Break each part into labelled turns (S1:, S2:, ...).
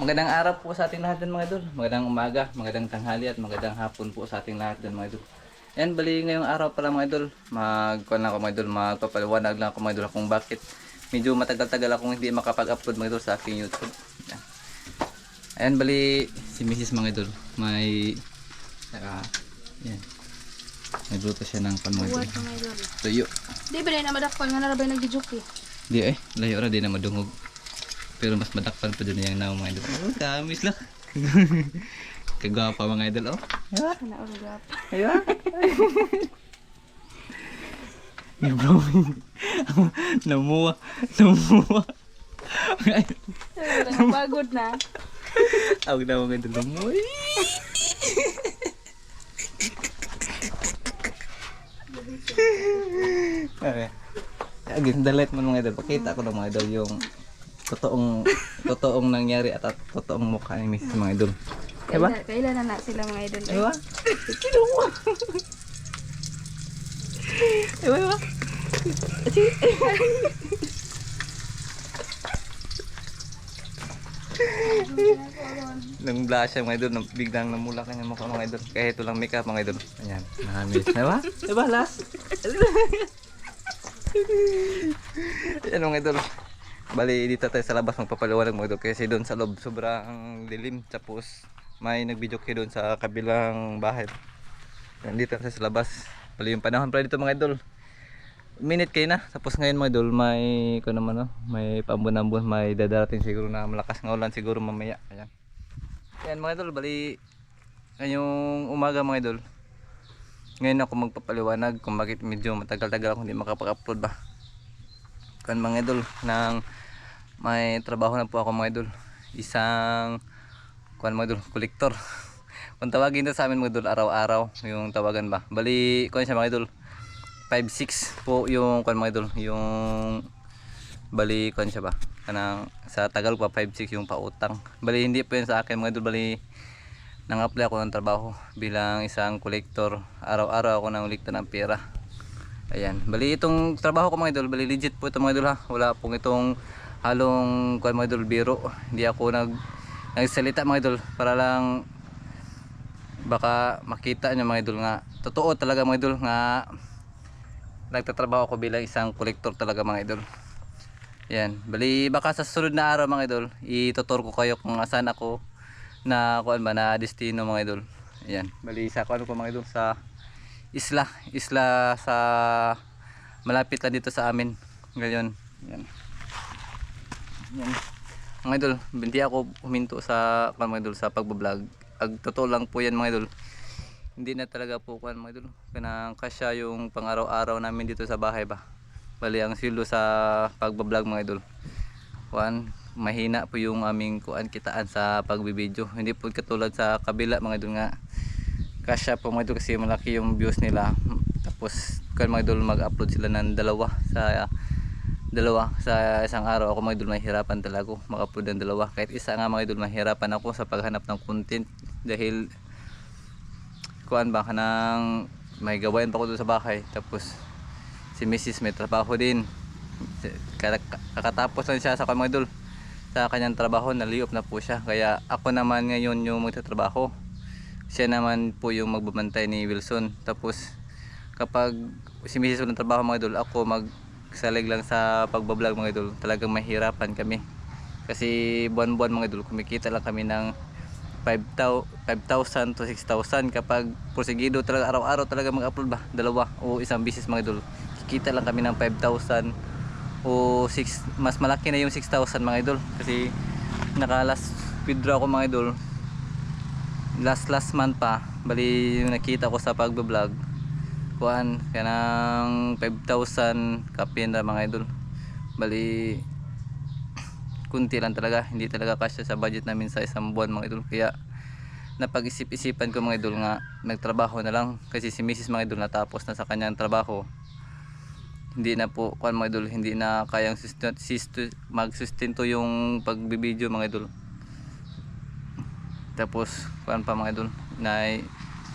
S1: magandang araw po sa ating lahat din mga idol. Magandang umaga, magandang tanghali at magandang hapon po sa ating lahat din mga idol. Yan, bali ngayong araw pala mga idol. Magkuhan lang ako mga idol, magpapaliwanag lang ako mga idol kung bakit medyo matagal-tagal akong hindi makapag-upload mga idol sa aking YouTube. Yan. Ayan, bali si Mrs. mga idol. May naka yan. Nagluto siya ng pan mga idol. Tuyo.
S2: Di ba na madakpan nga narabay nagdijuk eh.
S1: Di eh, layo ra di na madungog. Pero mas madakpan pa dun yung now mga idol. Oh, tamis lang. Kagwapa mga idol, oh.
S2: Urugap.
S1: Diba? Yung bro, namuwa, namuwa.
S2: Pagod na.
S1: Awag na mga idol, namuwa. Okay. Again, dalit mo mga idol. Pakita ko ng mga idol yung totoong totoong nangyari at, at totoong mukha ni Mrs. mga idol. Diba?
S2: Kailan, kailan na na sila mga idol. eh.
S1: Diba? Kinuha. Diba, diba? Nang blush siya mga idol, biglang namula kanya mukha mga idol. Kahit walang makeup mga idol. Ayan, nakamis. Diba? Diba, last? Ayan mga idol. Bali, dito tayo sa labas magpapaliwanag mga idol. Kasi doon sa loob, sobrang dilim. Tapos, may nagbidyo kayo doon sa kabilang bahay. Nandito tayo sa labas. Bali, yung panahon pala dito mga idol. Minute kayo na. Tapos ngayon mga idol, may, ko naman no, may pambun-ambun, may dadarating siguro na malakas nga ulan siguro mamaya. Ayan. Ayan mga idol, bali, ngayong umaga mga idol, ngayon ako magpapaliwanag kung bakit medyo matagal-tagal ako hindi makapag-upload ba. Kan mga idol, nang may trabaho na po ako mga idol. Isang, kuan mga idol, kolektor. kung tawagin ito sa amin mga idol, araw-araw, yung tawagan ba. Bali, kuan siya mga idol, 5-6 po yung kuan mga idol, yung bali kuan siya ba. Kanang sa tagal pa 5-6 yung pautang. Bali hindi po yun sa akin mga idol, bali nang-apply ako ng trabaho bilang isang kolektor. Araw-araw ako nang ulikta ng pera. Ayan. Bali itong trabaho ko mga idol, bali legit po ito mga idol ha. Wala pong itong halong kuan mga idol biro. Hindi ako nag nagsalita mga idol para lang baka makita nyo mga idol nga totoo talaga mga idol nga nagtatrabaho ako bilang isang kolektor talaga mga idol. Yan. Bali baka sa sunod na araw mga idol, itutur ko kayo kung asan ako na kuan ba na destino mga idol. Yan. Bali sa kuan ko mga idol sa isla, isla sa malapit lang dito sa amin. Ngayon. Yan. Yan. Mga idol, hindi ako huminto sa kuan mga idol sa pagbablog. Ag totoo lang po yan mga idol hindi na talaga po kuan mga idol kanang kasya yung pang araw-araw namin dito sa bahay ba bali ang silo sa pagbablog mga idol kuan mahina po yung aming kuan kitaan sa pagbibideo hindi po katulad sa kabila mga idol nga kasya po mga idol kasi malaki yung views nila. Tapos kuan mga idol mag-upload sila ng dalawa sa dalawa sa isang araw ako mga idol mahirapan talaga mag-upload ng dalawa. Kahit isa nga mga idol mahirapan ako sa paghanap ng content. Dahil kuan ba kanang may gawain pa ko doon sa bahay. Tapos si Mrs. may trabaho din. Kaka- kakatapos lang siya sa mga idol sa kanyang trabaho naliop na po siya. Kaya ako naman ngayon yung magtatrabaho siya naman po yung magbabantay ni Wilson. Tapos kapag si Mrs. walang trabaho mga idol ako magsalig lang sa pagbablog mga idol. Talagang mahirapan kami. Kasi buwan-buwan mga idol kumikita lang kami ng 5,000 to 6,000 kapag porsigido talaga araw-araw talaga mag-upload ba? Dalawa o isang bisis mga idol. Kikita lang kami ng 5,000 o 6 mas malaki na yung 6,000 mga idol. Kasi naka last withdraw ko mga idol last last month pa. Bali nakita ko sa pagbablog kuan kanang 5,000 kapin na mga idol. Bali kunti lang talaga. Hindi talaga kasya sa budget namin sa isang buwan mga idol. Kaya napag-isip-isipan ko mga idol nga nagtrabaho na lang. Kasi si Mrs. mga idol natapos na sa kanyang trabaho. Hindi na po kuan mga idol hindi na kayang magsustento yung pagbibideo mga idol tapos kuan pa mga idol na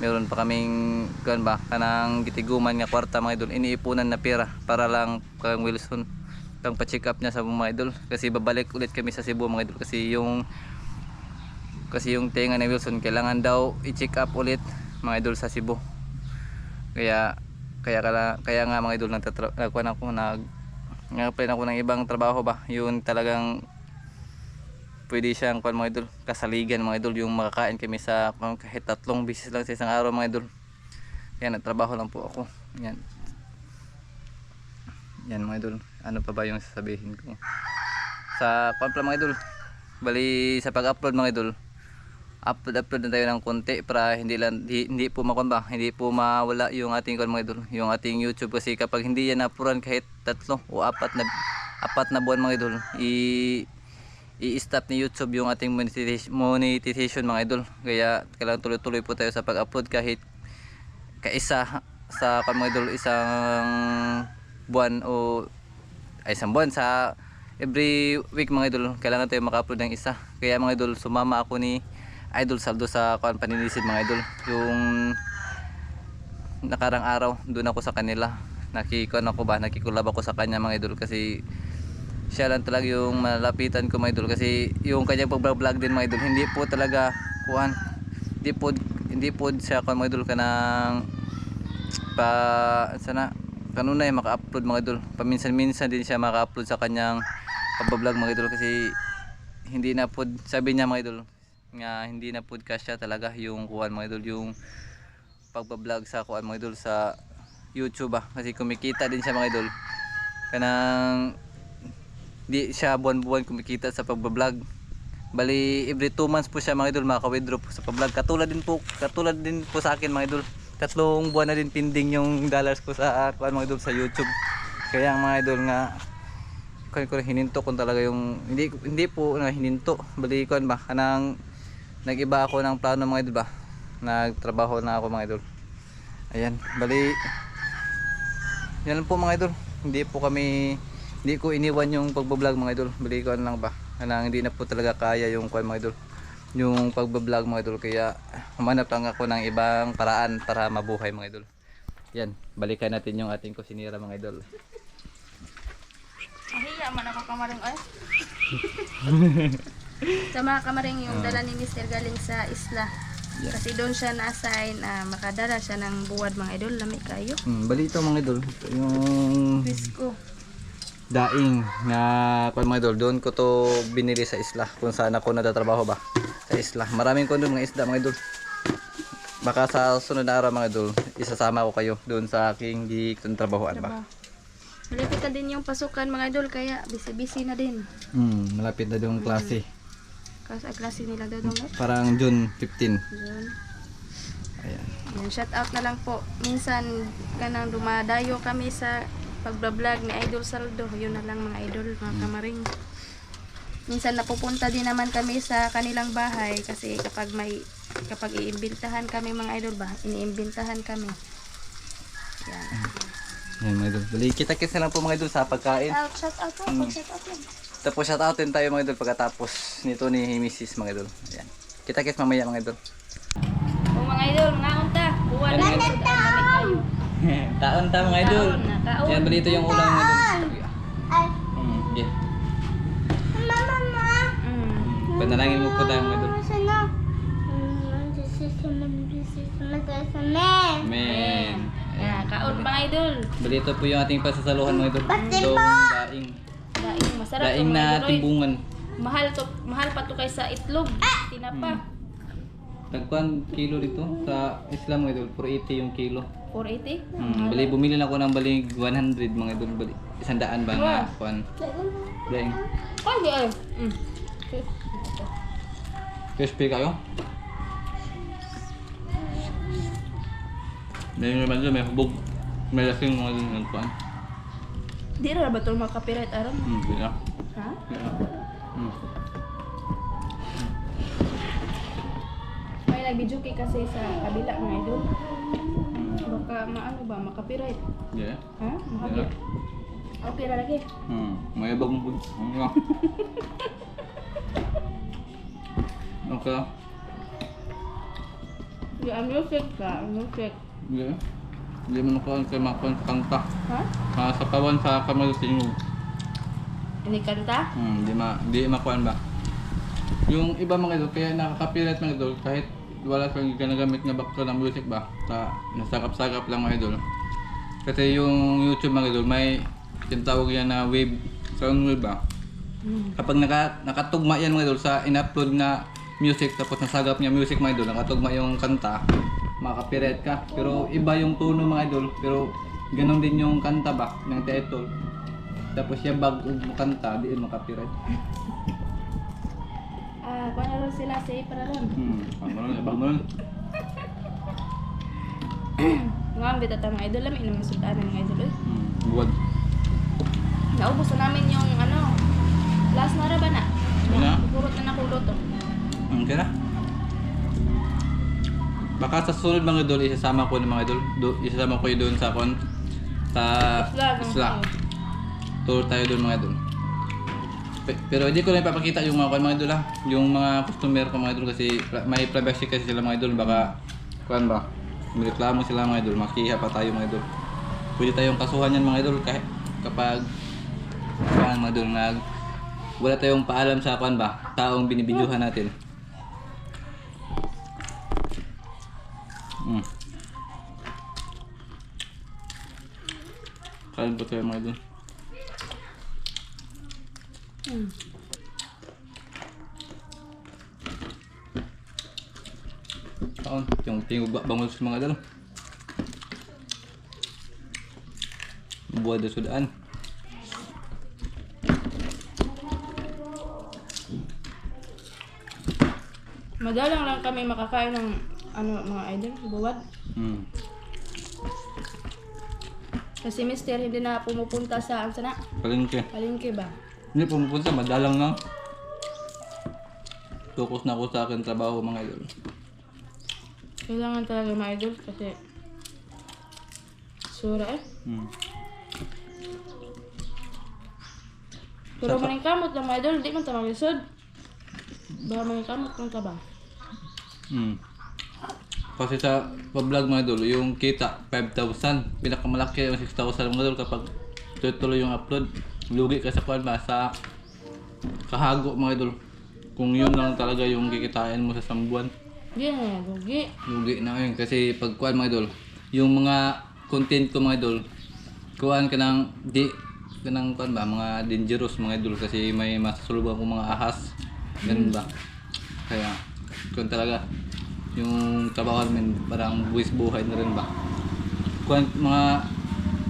S1: meron pa kaming kuan ba kanang gitiguman nga kwarta mga idol iniipunan na pera para lang kang Wilson pang pa-check up niya sa mga idol kasi babalik ulit kami sa Cebu mga idol kasi yung Kasi yung tenga ni Wilson kailangan daw i-check up ulit mga idol sa Cebu. Kaya kaya kaya, kaya nga mga idol nagtatra- nagkuhan ako nag nag-apply ako ng ibang trabaho ba. Yun talagang pwede siyang kuhan mga idol kasaligan mga idol yung makakain kami sa kahit tatlong bisis lang sa isang araw mga idol. Kaya nagtrabaho lang po ako. Yan. Yan mga idol. Ano pa ba yung sasabihin ko? Sa pala mga idol. Bali sa pag-upload mga idol upload upload na tayo ng konti para hindi lang hindi, hindi po makuan ba hindi po mawala yung ating kon mga idol yung ating YouTube kasi kapag hindi yan napuran kahit tatlo o apat na apat na buwan mga idol i i-stop ni YouTube yung ating monetization, mga idol. Kaya kailangan tuloy-tuloy po tayo sa pag-upload kahit kaisa sa kon mga idol isang buwan o ay isang buwan sa every week mga idol kailangan tayo maka-upload ng isa. Kaya mga idol sumama ako ni Idol Saldo sa kuan paninisid mga idol. Yung nakarang araw doon ako sa kanila. Nakikuan ako ba? Nakikulab ako sa kanya mga idol kasi siya lang talaga yung malapitan ko mga idol. Kasi yung kanyang pag-vlog din mga idol hindi po talaga kuan hindi po hindi po siya kuan mga idol kanang pa sana kanunay maka-upload mga idol. Paminsan-minsan din siya maka-upload sa kanyang pag-vlog mga idol. Kasi hindi na po sabi niya mga idol nga hindi na po kasya talaga yung kuan mga idol yung pagbablog sa kuan mga idol sa YouTube ah. Kasi kumikita din siya mga idol. Kanang di siya buwan-buwan kumikita sa pagbablog. Bali every 2 months po siya mga idol maka-withdraw po sa pagblog katulad din po katulad din po sa akin mga idol. Tatlong buwan na din pending yung dollars ko sa kuan mga idol sa YouTube. Kaya mga idol nga kuan ko hininto kung talaga yung hindi hindi po na hininto. Bali kuan ba kanang nag-iba ako ng plano mga idol ba? Nagtrabaho na ako mga idol. Ayan bali yan lang po mga idol. Hindi po kami hindi ko iniwan yung pagbablog mga idol bali ko lang ba kanang hindi na po talaga kaya yung kuan mga idol yung pagbablog mga idol kaya humanap lang ako ng ibang paraan para mabuhay mga idol yan balikan natin yung ating kusinira mga idol
S2: Mahiya man ako kamaring ay. sa mga kamaring yung dala ni Mr. galing sa isla.
S1: Yeah.
S2: Kasi doon siya na-assign na makadala siya ng buwad mga idol. Lami kayo.
S1: hmm, bali ito mga idol yung
S2: Pisco.
S1: Daing na kung mga idol doon ko to binili sa isla kung saan ako natatrabaho ba sa isla maraming ko doon mga isda mga idol baka sa sunod na araw mga idol isasama ko kayo doon sa aking di trabahoan ba
S2: Malapit na din yung pasukan mga idol kaya busy-busy na din.
S1: hmm, malapit na doon klase
S2: Kasi ang klase nila doon.
S1: parang June 15
S2: Yun.
S1: ayan
S2: Yan, shout out na lang po. Minsan kanang dumadayo kami sa pagbablog ni Idol Saldo. Yun na lang mga idol, mga kamaring. Minsan napupunta din naman kami sa kanilang bahay kasi kapag may kapag iimbintahan kami mga idol ba, iniimbintahan kami. Yan.
S1: Ayan mga idol bali kita kita lang po mga idol sa pagkain
S2: Out, shout out po,
S1: Mm.
S2: shout out lang.
S1: tapos shout outin tayo mga idol pagkatapos nito ni Mrs. mga idol ayan kita kita mamaya mga idol
S2: O mga idol, mga unta, buwan na.
S1: taon ta mga idol
S2: Taon na, taon.
S1: yan bali ito yung ulam mga idol hmm, yeah.
S2: Mm.
S1: Panalangin mo po tayo mga idol. Amen.
S2: Yan, kaon mga idol.
S1: Bali ito po yung ating pasasaluhan mga idol. Itong daing.
S2: Daing, masarap
S1: Daing na timbungan.
S2: Mahal to, mahal pa to kaysa itlog. Tinapa.
S1: Tagkuhan kilo dito sa Islam mga idol. 480 yung kilo.
S2: 480.
S1: Hmm, bali bumili na ako ng bali 100 mga idol. Bali, isang daan ba nga kuhan. Daing.
S2: Ay, di ay. Mm.
S1: Crispy kayo? Daing naman may hubog. May lasing mga idol ng kuhan.
S2: Di ra ba ito copyright aram?
S1: Hmm, di na.
S2: Ha?
S1: Di na.
S2: May nag-video kay kasi sa kabila mga idol. Baka maano ba, makapiright.
S1: Na.
S2: Ha? Makapiright. Okay na lagi.
S1: Hmm, may bagong food. Ano nga? Okay.
S2: Yung music ka, music.
S1: Hindi. Hindi mo nakuha kay sa kanta.
S2: Ha?
S1: Ah, sa kawan sa kamay sa inyo.
S2: Ini kanta?
S1: Hmm, di ma di makuha ba? Yung iba mga idol, kaya nakaka-copyright mga idol kahit wala kang ginagamit na background ng music ba? Sa nasakap-sakap lang mga idol. Kasi yung YouTube mga idol, may tinatawag yan na wave, sound wave ba?
S2: Mm.
S1: Kapag naka, nakatugma yan mga idol sa in-upload na music tapos nasagap niya music mga idol, nakatugma yung kanta, makaka-copyright ka. Pero iba yung tono mga idol, pero ganon din yung kanta ba ng title. Tapos siya bag kanta, di yun makapiright.
S2: Ah, kung ano rin sila sa para ron.
S1: Hmm, nun, bag mo nun.
S2: Nga ang bita mga idol, lamin naman sudan ng idol. Eh.
S1: Hmm, buwad.
S2: Naubos na namin yung ano, last na ba na?
S1: Wala.
S2: Kurot na nakulot to.
S1: Hmm, kaya na. Baka sa sunod mga idol, isasama ko ng mga idol. Do, isasama ko yun doon sa kon sa
S2: isla.
S1: Tour tayo doon mga idol. Pe- Pero hindi ko na ipapakita yung mga mga idol ha. Yung mga customer ko mga idol kasi may privacy kasi sila mga idol. Baka, kuan ba? Reklamo sila mga idol. Makiha pa tayo mga idol. Pwede tayong kasuhan yan mga idol kahit kapag kuan mga idol nag wala tayong paalam sa kuan ba? Taong binibidyuhan natin. Mm. Kain po tayo mga idol.
S2: Hmm.
S1: Kaon, yung tingog ba bangol sa mga idol. Buwan na sudaan.
S2: Madalang lang kami makakain ng ano mga idol, buwad.
S1: Hmm.
S2: Kasi mister hindi na pumupunta sa ano sana,
S1: Palengke.
S2: palengke ba?
S1: Hindi pumupunta, madalang lang. Focus na ako sa akin trabaho mga idol.
S2: Kailangan talaga mga idol kasi sura eh.
S1: Hmm.
S2: Pero maning kamot lang mga idol, di man ta maglisod. Baka maning kamot kung ka ba?
S1: Hmm. Kasi sa vlog mga idol, yung kita 5,000, pinakamalaki yung 6,000 mga idol kapag tuloy yung upload. Lugi ka sa kuan ba sa kahago mga idol. Kung yun lang talaga yung kikitain mo sa
S2: na yan, gugi.
S1: lugi na yun. Kasi pag kuan mga idol, yung mga content ko mga idol, kuan ka ng di ka ng kuan ba, mga dangerous mga idol kasi may masasulubang kong mga ahas. Ganun ba? Kaya, kuan talaga, yung trabaho namin parang buwis buhay na rin ba? Kuan mga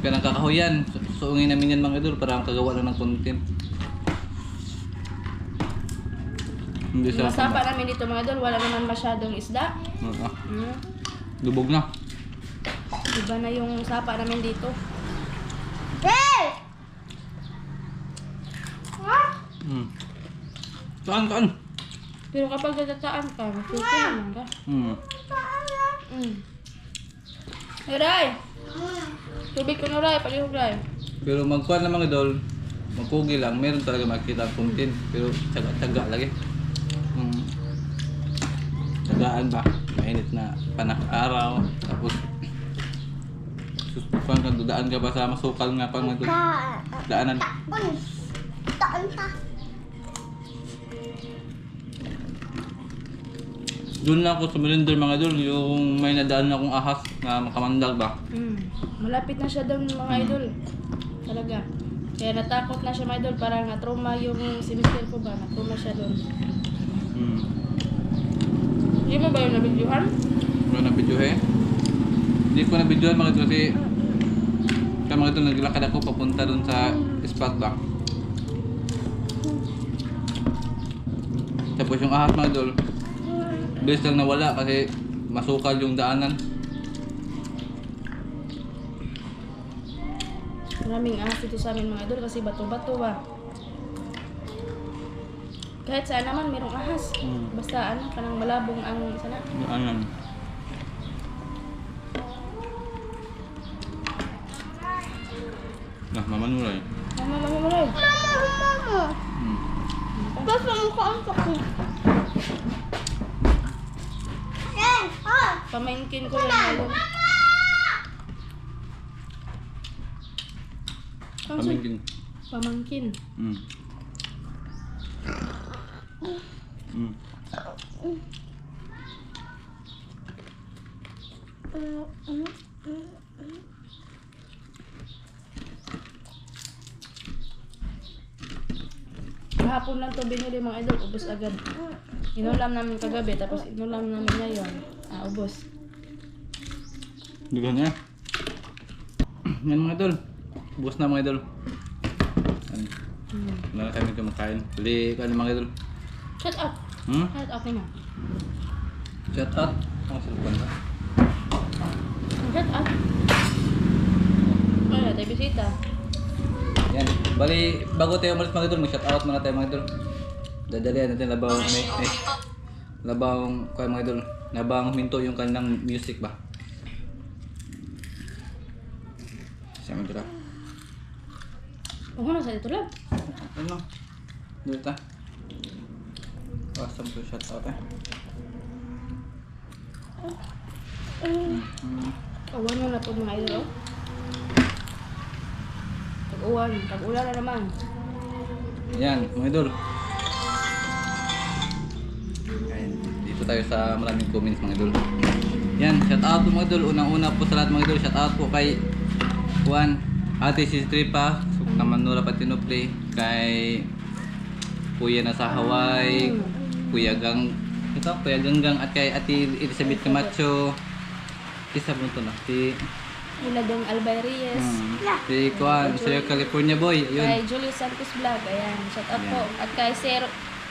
S1: kanang kakahuyan, su- suungin namin yan mga idol, parang kagawa lang ng content. Hindi sa...
S2: Masapa namin dito mga idol, wala naman masyadong isda.
S1: Ah,
S2: Hmm.
S1: lubog na.
S2: Iba na yung sapa namin dito.
S1: Hmm. Kaan, kaan?
S2: Pero kapag natataan ka, masuko naman ka.
S1: Hmm.
S2: Mm. Nuray! Tubig ko nuray, palihog ray.
S1: Pero magkuhan lang mga idol, magpugi lang, meron talaga makikita ang content. Pero tsaga-tsaga lagi. Hmm. Tsagaan ba? Mainit na panak araw. Tapos, susukan ka, dudaan ka ba sa masukal nga pang mga idol? Daanan. Doon lang ako sa Melinder mga idol, yung may nadaan akong ahas na makamandag ba?
S2: Mm. Malapit na siya doon mga idol. Talaga. Kaya natakot na siya mga idol, parang na-trauma yung semester ko ba, na-trauma siya doon.
S1: Hmm.
S2: Hindi mo ba yung nabidyohan?
S1: Wala na video eh. Hindi ko na video mga idol kasi kaya mga idol naglakad ako papunta dun sa spot ba. Tapos yung ahas mga idol, bilis lang nawala kasi masukal yung daanan.
S2: Maraming ahas dito sa amin mga idol kasi bato-bato ba. Kahit saan naman merong ahas.
S1: Hmm.
S2: Basta ano, kanang malabong ang sana.
S1: Daanan. Nah, mamanulay.
S2: Mama, mama, mama.
S1: Hmm.
S2: Basta mo ka ang sakit. Pamainkin ko yan ngayon. Pamangkin.
S1: Pamingkin.
S2: Pamangkin.
S1: Hmm. Mm.
S2: Kahapon lang to binili mga idol, ubos agad. Inulam namin kagabi, tapos inulam namin ngayon. Ah, ubos.
S1: Dugan niya. Yan mga idol. Bukas na mga idol. Yan.
S2: Hmm.
S1: Wala na kami kumakain. Bali ka mga idol.
S2: Shut up!
S1: Hmm?
S2: Shut up na.
S1: Shout out. Ang cellphone ka.
S2: Shut up! Ay, tayo bisita.
S1: Yan. Bali, bago tayo umalis mga idol, mag-shout out muna tayo mga idol. Dadalian natin labang may eh, labang kuya mga idol. Labang minto yung kanilang music ba. Siya idol. ah.
S2: Kung ano sa lang.
S1: Ano? Dito ta. Awesome to shout out eh. Mm.
S2: Awan na na po mga idol. oh. Tag-uwan, tag-ulan na naman.
S1: Yan, mga idol. Dito tayo sa maraming comments mga idol. Yan, shout out po mga idol. Unang-una po sa lahat mga idol, shout out po kay Juan, Ate si Tripa, Kamanura Patinople, kay Kuya na sa Hawaii, Kuya Gang, ito, Kuya Ganggang at kay Ate Elizabeth Camacho. Isa po ito na, si,
S2: Iladong Albayriez.
S1: hmm, si Kuan, Sir California Boy, yun.
S2: Kay Julius Santos Vlog. Ayan, shout out po. At kay Sir,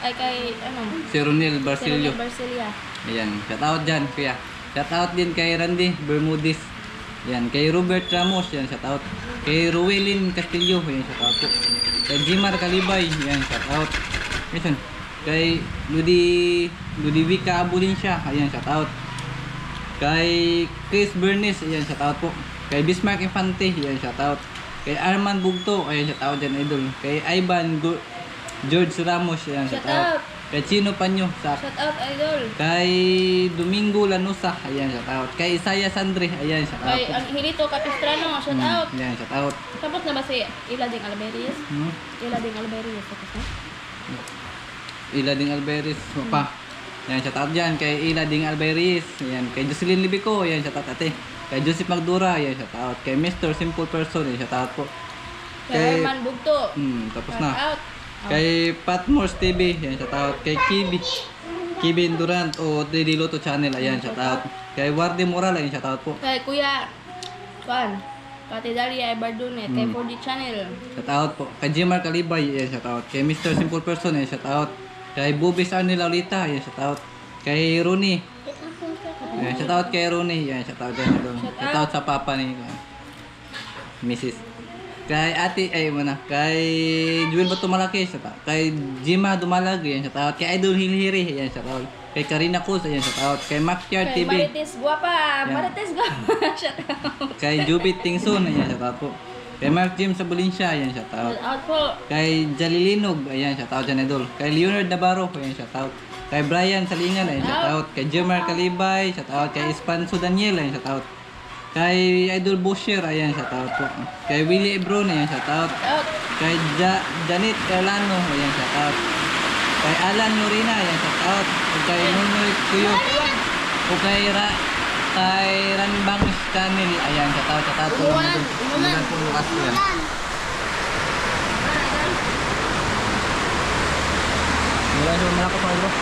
S2: ay kay, ano,
S1: Si Ronel
S2: Sir
S1: Barcilio.
S2: Barcelia.
S1: Ayan, shout out dyan, kuya. Shout out din kay Randy Bermudez. Yan, kay Robert Ramos, yan, shout out. Kay Ruelin Castillo, yan, shout out po. Kay Jimar Kalibay, yan, shout out. Yan, kay Ludi, Ludivica Abulinsya, ayan, shout out. Kay Chris Bernes, ayan, shout out po. Kay Bismarck Infante, ayan, shout out. Kay Arman Bugto, ayan, shout out dyan, idol. Kay Ivan Go- George Ramos, ayan, shout,
S2: Shout
S1: out.
S2: out.
S1: Kay Chino Panyo, sa
S2: Shout out, idol.
S1: Kay Domingo Lanusa, ayan, shout out. Kay Isaiah Sandre, ayan, shout out.
S2: Kay ang Hilito Capistrano, shout out.
S1: Hmm, ayan, shout out.
S2: Tapos na ba si Ilading Albayriez?
S1: Hmm?
S2: Ilading Albayriez, tapos na?
S1: Ila Ding Alberis, pa. Ayan, shout out dyan. Kay Ila Ding Alberis, ayan. Kay Jocelyn Libico, ayan, shout out ate. Kay Joseph Magdura, ayan, shout out. Kay Mr. Simple Person, ayan, shout out po.
S2: Kay
S1: Kay-
S2: Herman Bugto.
S1: Hmm, tapos
S2: Shout
S1: na.
S2: out.
S1: Kay Patmos TV, ayan, shout out. Kay Kibi, Kibin Durant o Daily Loto Channel, ayan, shout out. Kay Wardy Moral, ayan, shout out po.
S2: Kay Kuya, Kuan, Kati Dalia Ibardune,
S1: Hmm.
S2: kay 4D Channel.
S1: Shout out po. Kay Jimar Kalibay, yan shout out. Kay Mr. Simple Person, yan shout out. Kay Bubis Arnel Laulita, yan shout out. Kay Rooney. Yan, shout out kay Rooney, yan shout out dyan. Shout, shout out sa papa ni Mrs. Kay ate, ay muna. Kay Jewel Bato Malaki, shout out. Kay Jima Dumalag, yan shout out. Kay Idol Hilhiri, yan shout out. Kay Karina Cruz, yan shout out. Kay Mackyard
S2: Kay
S1: TV.
S2: Marites Guapa,
S1: Yan.
S2: Marites Guapa, shout out.
S1: Kay Jubit Tingson, ayan, shout out po. Kay Mark Jim Sabolinsya, ayan, shout out.
S2: Shout out po.
S1: Kay Jalilinog, ayan, shout out dyan, idol. Kay Leonard Navarro, ayan, shout out. Kay Brian Salingan, ayan, shout out. Kay Jomar Kalibay, shout out. Kay Espanso Daniel, ayan, shout out. Kay Idol Busher, ayan, shout out po. Kay Willie Ebron, ayan, shout out. Kay ja Janet Carlano, ayan, shout out. Kay Alan Norina, ayan, shout out. O kay Nunoy Kuyo. O kay Ra kay Ranbang Channel, ayan, shout out, shout out po.
S2: Umulan, umulan.
S1: Umulan po yan. Siya mga idol.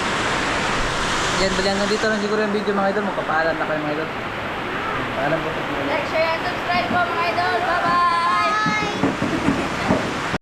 S1: Yan, bali hanggang dito lang siguro yung video mga idol. Magpapaalam na kayo mga idol. Alam ko.
S2: Like, share, and subscribe po mga idol. Bye-bye!